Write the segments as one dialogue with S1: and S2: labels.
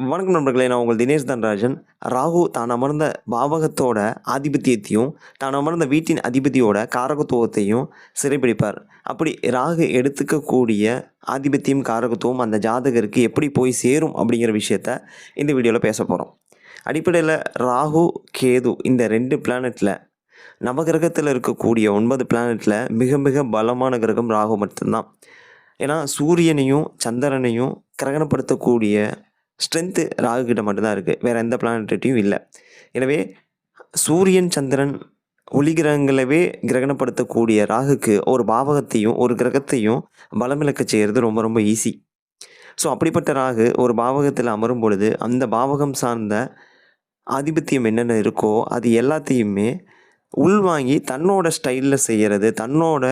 S1: வணக்கம் நண்பர்களே நான் உங்கள் தினேஷ் தன்ராஜன். ராகு தான் அமர்ந்த பாவகத்தோட ஆதிபத்தியத்தையும் தான் அமர்ந்த வீட்டின் அதிபதியோட காரகத்துவத்தையும் சிறைப்பிடிப்பார் அப்படி ராகு எடுத்துக்கக்கூடிய ஆதிபத்தியம் காரகத்துவம் அந்த ஜாதகருக்கு எப்படி போய் சேரும் அப்படிங்கிற விஷயத்த இந்த வீடியோவில் பேச போகிறோம் அடிப்படையில் ராகு கேது இந்த ரெண்டு பிளானட்டில் நவகிரகத்தில் இருக்கக்கூடிய ஒன்பது பிளானட்டில் மிக மிக பலமான கிரகம் ராகு மட்டும்தான். ஏன்னா சூரியனையும் சந்திரனையும் கிரகணப்படுத்தக்கூடிய ஸ்ட்ரென்த்து ராகு கிட்ட மட்டும்தான் இருக்குது வேறு எந்த பிளானட்டையும் இல்லை. எனவே சூரியன் சந்திரன் ஒளி கிரகங்களவே கிரகணப்படுத்தக்கூடிய ராகுக்கு ஒரு பாவகத்தையும் ஒரு கிரகத்தையும் பலமிழக்க செய்கிறது ரொம்ப ரொம்ப ஈஸி ஸோ அப்படிப்பட்ட ராகு ஒரு பாவகத்தில் அமரும் பொழுது அந்த பாவகம் சார்ந்த ஆதிபத்தியம் என்னென்ன இருக்கோ அது எல்லாத்தையுமே உள்வாங்கி தன்னோட ஸ்டைலில் செய்கிறது தன்னோட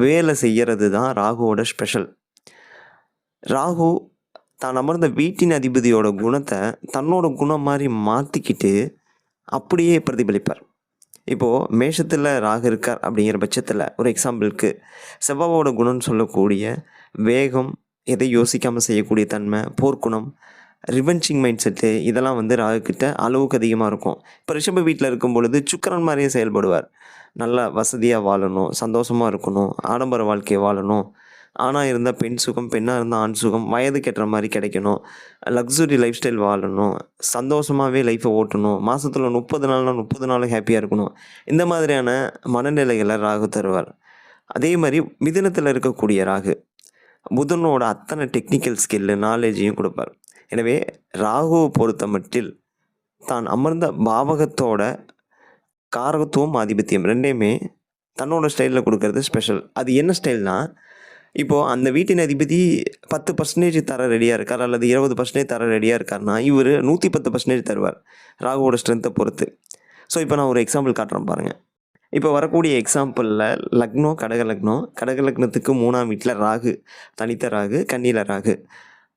S1: வேலை செய்கிறது தான் ராகுவோட ஸ்பெஷல் ராகு தான் அமர்ந்த வீட்டின் அதிபதியோட குணத்தை தன்னோட குணம் மாதிரி மாற்றிக்கிட்டு அப்படியே பிரதிபலிப்பார். இப்போது மேஷத்தில் ராகு இருக்கார் அப்படிங்கிற பட்சத்தில் ஒரு எக்ஸாம்பிளுக்கு செவ்வாவோட குணம்னு சொல்லக்கூடிய வேகம் எதை யோசிக்காமல் செய்யக்கூடிய தன்மை போர்க்குணம் ரிவென்ச்சிங் மைண்ட் செட்டு இதெல்லாம் வந்து ராகுக்கிட்ட அளவுக்கு அதிகமாக இருக்கும். இப்போ ரிஷப வீட்டில் இருக்கும் பொழுது சுக்கரன் மாதிரியே செயல்படுவார். நல்லா வசதியாக வாழணும் சந்தோஷமாக இருக்கணும் ஆடம்பர வாழ்க்கையை வாழணும் ஆணாக இருந்தால் பெண் சுகம் பெண்ணாக இருந்தால் ஆண் சுகம் வயதுக்கு ஏற்ற மாதிரி கிடைக்கணும். லக்ஸுரி லைஃப் ஸ்டைல் வாழணும். சந்தோஷமாகவே லைஃப்பை ஓட்டணும். மாதத்தில் முப்பது நாள்னா முப்பது நாளும் ஹாப்பியாக இருக்கணும். இந்த மாதிரியான மனநிலைகளை ராகு தருவார். அதே மாதிரி மிதினத்தில் இருக்கக்கூடிய ராகு புதனோட அத்தனை டெக்னிக்கல் ஸ்கில்லு நாலேஜையும் கொடுப்பார். எனவே ராகுவை பொறுத்த மட்டில் தான் அமர்ந்த பாவகத்தோட காரகத்துவம் ஆதிபத்தியம் ரெண்டையுமே தன்னோட ஸ்டைலில் கொடுக்கறது ஸ்பெஷல் அது என்ன ஸ்டைல்னால் இப்போது அந்த வீட்டின் அதிபதி பத்து பர்சன்டேஜ் தர ரெடியாக இருக்கார்? அல்லது இருபது பர்சன்டேஜ் தர ரெடியாக இருக்கார்னா இவர் நூற்றி பத்து பர்சன்டேஜ் தருவார் ராகுவோட ஸ்ட்ரென்த்தை பொறுத்து. ஸோ இப்போ நான் ஒரு எக்ஸாம்பிள் காட்டுறேன் பாருங்கள் இப்போ வரக்கூடிய எக்ஸாம்பிளில் லக்னோ கடக லக்னோ கடக லக்னத்துக்கு மூணாம் வீட்டில் ராகு தனித்த ராகு கண்ணில ராகு.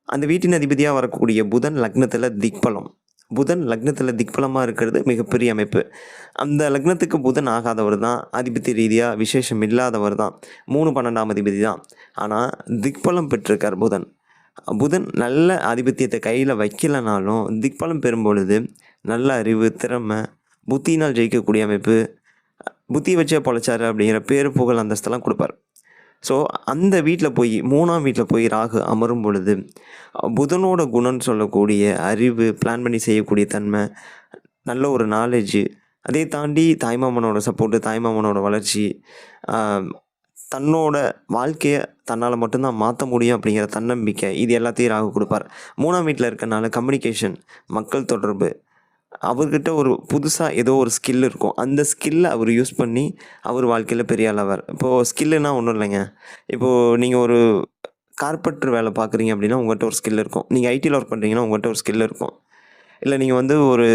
S1: அந்த வீட்டின் அதிபதியாக வரக்கூடிய புதன் லக்னத்தில் திக்பலம். புதன் லக்னத்தில் திக்பலமாக இருக்கிறது மிகப்பெரிய அமைப்பு. அந்த லக்னத்துக்கு புதன் ஆகாதவர் தான் அதிபதி ரீதியாக விசேஷம் இல்லாதவர் தான் மூணு பன்னெண்டாம் அதிபதி தான். ஆனால் திக்பலம் பெற்றிருக்கார் புதன். புதன் நல்ல ஆதிபத்தியத்தை கையில் வைக்கலனாலும் திக்பலம் பெறும்பொழுது நல்ல அறிவு திறமை புத்தியினால் ஜெயிக்கக்கூடிய அமைப்பு புத்தி வச்சே பொழைச்சாரு அப்படிங்கிற பேரு புகழ் அந்தஸ்தெல்லாம் கொடுப்பார். ஸோ அந்த வீட்டில் போய் மூணாம் வீட்டில் போய் ராகு அமரும் பொழுது புதனோட குணம்னு சொல்லக்கூடிய அறிவு பிளான் பண்ணி செய்யக்கூடிய தன்மை நல்ல ஒரு நாலேஜு அதை தாண்டி தாய்மாமனோட சப்போர்ட்டு தாய்மாமனோட வளர்ச்சி தன்னோட வாழ்க்கையை தன்னால் மட்டும்தான் மாற்ற முடியும் அப்படிங்கிற தன்னம்பிக்கை இது எல்லாத்தையும் ராகு கொடுப்பார். மூணாம் வீட்டில் இருக்கனால கம்யூனிகேஷன் மக்கள் தொடர்பு அவர்கிட்ட ஒரு புதுசாக ஏதோ ஒரு ஸ்கில் இருக்கும். அந்த ஸ்கில்லை அவர் யூஸ் பண்ணி அவர் வாழ்க்கையில் பெரிய ஆளவர். இப்போது ஸ்கில்லுனால் ஒன்றும் இல்லைங்க. இப்போது நீங்கள் ஒரு கார்பெண்டர் வேலை பார்க்குறீங்க அப்படின்னா உங்கள்கிட்ட ஒரு ஸ்கில் இருக்கும். நீங்கள் ஐடியில் ஒர்க் பண்ணுறீங்கன்னா உங்கள்கிட்ட ஒரு ஸ்கில் இருக்கும். இல்லை நீங்கள் வந்து ஒரு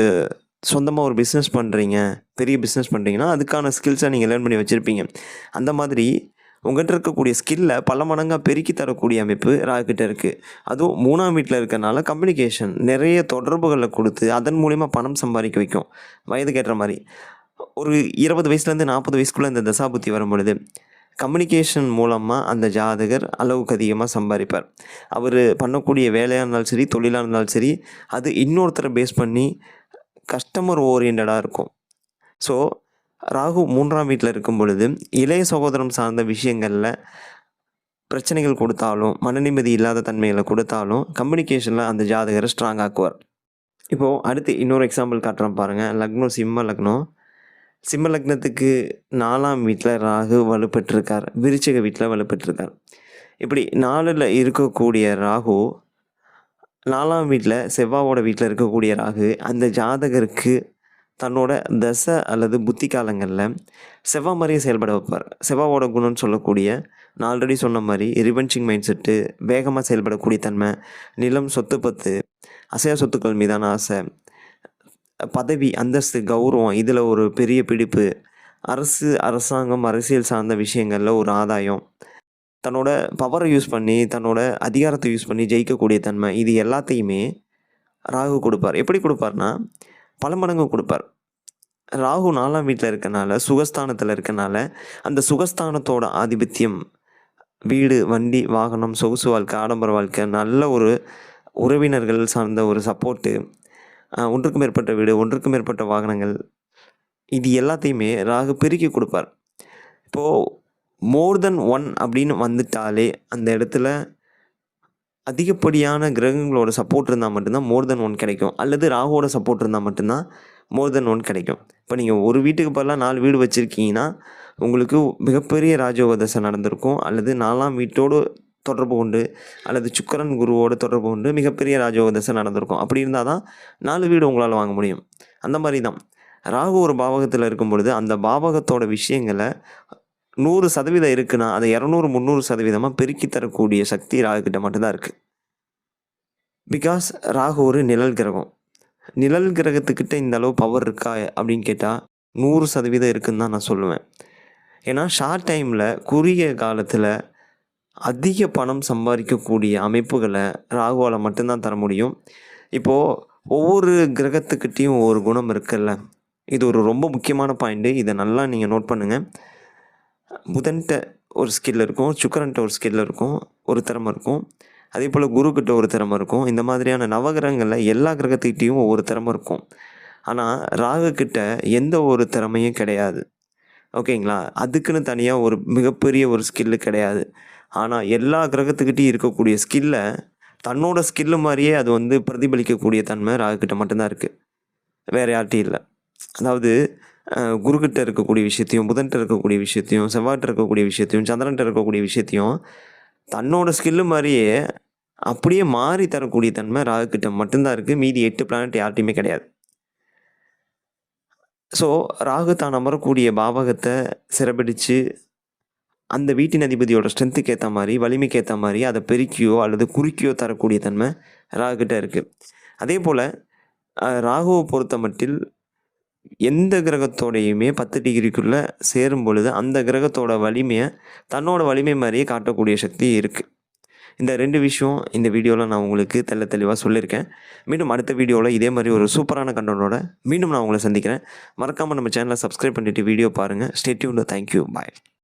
S1: சொந்தமாக ஒரு பிஸ்னஸ் பண்ணுறீங்க பெரிய பிஸ்னஸ் பண்ணுறீங்கன்னா அதுக்கான ஸ்கில்ஸை நீங்கள் லேர்ன் பண்ணி வச்சுருப்பீங்க. அந்த மாதிரி உங்கள்கிட்ட இருக்கக்கூடிய ஸ்கில்லை பல மடங்காக பெருக்கி தரக்கூடிய அமைப்பு ராக்கிட்ட இருக்குது அதுவும் மூணாம் வீட்டில் இருக்கனால கம்யூனிகேஷன் நிறைய தொடர்புகளை கொடுத்து அதன் மூலிமா பணம் சம்பாதிக்க வைக்கும். வயதுக்கு ஏற்ற மாதிரி. ஒரு இருபது வயசுலேருந்து நாற்பது வயசுக்குள்ளே இந்த தசாபுத்தி வரும் பொழுது கம்யூனிகேஷன் மூலமாக அந்த ஜாதகர் அளவுக்கு அதிகமாக சம்பாதிப்பார். அவர் பண்ணக்கூடிய வேலையாக இருந்தாலும் சரி தொழிலாக இருந்தாலும் சரி அது இன்னொருத்தரை பேஸ் பண்ணி கஸ்டமர் ஓரியண்டடாக இருக்கும். ஸோ ராகு மூன்றாம் வீட்டில் இருக்கும் பொழுது இளைய சகோதரம் சார்ந்த விஷயங்களில் பிரச்சனைகள் கொடுத்தாலும் மன நிம்மதி இல்லாத தன்மைகளை கொடுத்தாலும் கம்யூனிகேஷனில் அந்த ஜாதகரை ஸ்ட்ராங் ஆக்குவார். இப்போது அடுத்து இன்னொரு எக்ஸாம்பிள் காட்டுறேன் பாருங்கள் லக்னோ சிம்ம லக்னம். சிம்ம லக்னத்துக்கு நாலாம் வீட்டில் ராகு வலுப்பெற்றிருக்கார். விருச்சிக வீட்டில் வலுப்பெற்றிருக்கார். இப்படி நாலில் இருக்கக்கூடிய ராகு நாலாம் வீட்டில் செவ்வாவோட வீட்டில் இருக்கக்கூடிய ராகு அந்த ஜாதகருக்கு தன்னோட தசை அல்லது புத்தி காலங்களில் செவ்வா மாதிரியே செயல்பட வைப்பார். செவ்வாவோட குணம்னு சொல்லக்கூடிய நான் ஆல்ரெடி சொன்ன மாதிரி ரிவென்ச்சிங் மைண்ட் செட்டு வேகமாக செயல்படக்கூடிய தன்மை நிலம் சொத்து பத்து அசையா சொத்துக்கள் மீதான ஆசை பதவி அந்தஸ்து கௌரவம் இதில் ஒரு பெரிய பிடிப்பு அரசு அரசாங்கம் அரசியல் சார்ந்த விஷயங்களில் ஒரு ஆதாயம். தன்னோட பவரை யூஸ் பண்ணி தன்னோட அதிகாரத்தை யூஸ் பண்ணி ஜெயிக்கக்கூடிய தன்மை இது எல்லாத்தையுமே ராகு கொடுப்பார். எப்படி கொடுப்பார்னா பல மடங்கு கொடுப்பார். ராகு நாலாம் வீட்டில் இருக்கனால சுகஸ்தானத்தில் இருக்கனால அந்த சுகஸ்தானத்தோட ஆதிபத்தியம் வீடு வண்டி வாகனம் சொகுசு வாழ்க்கை ஆடம்பர வாழ்க்கை நல்ல ஒரு உறவினர்கள் சார்ந்த ஒரு சப்போர்ட்டு ஒன்றுக்கு மேற்பட்ட வீடு ஒன்றுக்கு மேற்பட்ட வாகனங்கள் இது எல்லாத்தையுமே ராகு பெருக்கி கொடுப்பார். இப்போது மோர் தென் ஒன் அப்படின்னு வந்துட்டாலே அந்த இடத்துல அதிகப்படியான கிரகங்களோட சப்போர்ட் இருந்தால் மட்டும்தான் மோர் தென் ஒன் கிடைக்கும். அல்லது ராகுவோட சப்போர்ட் இருந்தால் மட்டும்தான் மோர் தென் ஒன் கிடைக்கும். இப்போ நீங்கள் ஒரு வீட்டுக்கு பதிலாக நாலு வீடு வச்சுருக்கீங்கன்னா உங்களுக்கு மிகப்பெரிய ராஜயோக தசை நடந்திருக்கும். அல்லது நாலாம் வீட்டோடு தொடர்பு கொண்டு அல்லது சுக்கரன் குருவோடு தொடர்பு கொண்டு மிகப்பெரிய ராஜயோக தசை நடந்திருக்கும். அப்படி இருந்தால் தான் நாலு வீடு உங்களால் வாங்க முடியும். அந்த மாதிரி தான் ராகு ஒரு பாவகத்தில் இருக்கும் பொழுது அந்த பாவகத்தோட விஷயங்களை நூறு சதவீதம் இருக்குன்னா அதை இரநூறு முந்நூறு சதவீதமாக பெருக்கி தரக்கூடிய சக்தி ராகுக்கிட்ட மட்டும்தான் இருக்குது பிகாஸ் ராகு ஒரு நிழல் கிரகம். நிழல் கிரகத்துக்கிட்ட இந்த அளவு பவர் இருக்கா அப்படின்னு கேட்டால் நூறு சதவீதம் இருக்குன்னு தான் நான் சொல்லுவேன். ஏன்னா ஷார்ட் டைமில் குறுகிய காலத்தில் அதிக பணம் சம்பாதிக்கக்கூடிய அமைப்புகளை ராகுவால் மட்டும்தான் தர முடியும். இப்போது ஒவ்வொரு கிரகத்துக்கிட்டேயும் ஒவ்வொரு குணம் இருக்குல்ல. இது ஒரு ரொம்ப முக்கியமான பாயிண்ட்டு இதை நல்லா நீங்கள் நோட் பண்ணுங்கள் புதன்கிட்ட ஒரு ஸ்கில் இருக்கும் சுக்கரன்ட்ட ஒரு ஸ்கில் இருக்கும் ஒரு திறமை இருக்கும். அதே போல் குருக்கிட்ட ஒரு திறமை இருக்கும். இந்த மாதிரியான நவகிரகங்களில் எல்லா கிரகத்துக்கிட்டேயும் ஒவ்வொரு திறமை இருக்கும். ஆனால் ராகுக்கிட்ட எந்த ஒரு திறமையும் கிடையாது. ஓகேங்களா? அதுக்குன்னு தனியாக ஒரு மிகப்பெரிய ஒரு ஸ்கில்லு கிடையாது. ஆனால் எல்லா கிரகத்துக்கிட்டையும் இருக்கக்கூடிய ஸ்கில்லை தன்னோட ஸ்கில்லு மாதிரியே அது வந்து பிரதிபலிக்கக்கூடிய தன்மை ராகுக்கிட்ட மட்டும்தான் இருக்குது வேறு யார்ட்டையும் இல்லை. அதாவது குருக்கிட்ட இருக்கக்கூடிய விஷயத்தையும் புதன்கிட்ட இருக்கக்கூடிய விஷயத்தையும் செவ்வாய்கிட்ட இருக்கக்கூடிய விஷயத்தையும் சந்திரன்கிட்ட இருக்கக்கூடிய விஷயத்தையும் தன்னோட ஸ்கில்லு மாதிரியே அப்படியே மாறி தரக்கூடிய தன்மை ராகுக்கிட்ட மட்டும்தான் இருக்குது மீதி எட்டு பிளானட் யார்ட்டையுமே கிடையாது. ஸோ ராகு தான் அமரக்கூடிய பாவகத்தை சிறப்பிடித்து அந்த வீட்டின் அதிபதியோட ஸ்ட்ரென்த்துக்கு ஏற்ற மாதிரி வலிமைக்கு ஏற்ற மாதிரி அதை பெருக்கியோ அல்லது குறுக்கியோ தரக்கூடிய தன்மை ராகுக்கிட்ட இருக்குது அதே போல் ராகுவை பொறுத்த மட்டில் எந்த கிரகத்தோடையுமே பத்து டிகிரிக்குள்ளே சேரும் பொழுது அந்த கிரகத்தோட வலிமையை தன்னோட வலிமை மாதிரியே காட்டக்கூடிய சக்தி இருக்குது இந்த ரெண்டு விஷயம் இந்த வீடியோவில் நான் உங்களுக்கு தெல்ல தெளிவாக சொல்லியிருக்கேன். மீண்டும் அடுத்த வீடியோவில் இதே மாதிரி ஒரு சூப்பரான கண்டனோட மீண்டும் நான் உங்களை சந்திக்கிறேன். மறக்காமல் நம்ம சேனலை சப்ஸ்கிரைப் பண்ணிவிட்டு வீடியோ பாருங்கள் ஸ்டேட்யூன் தேங்க்யூ பாய்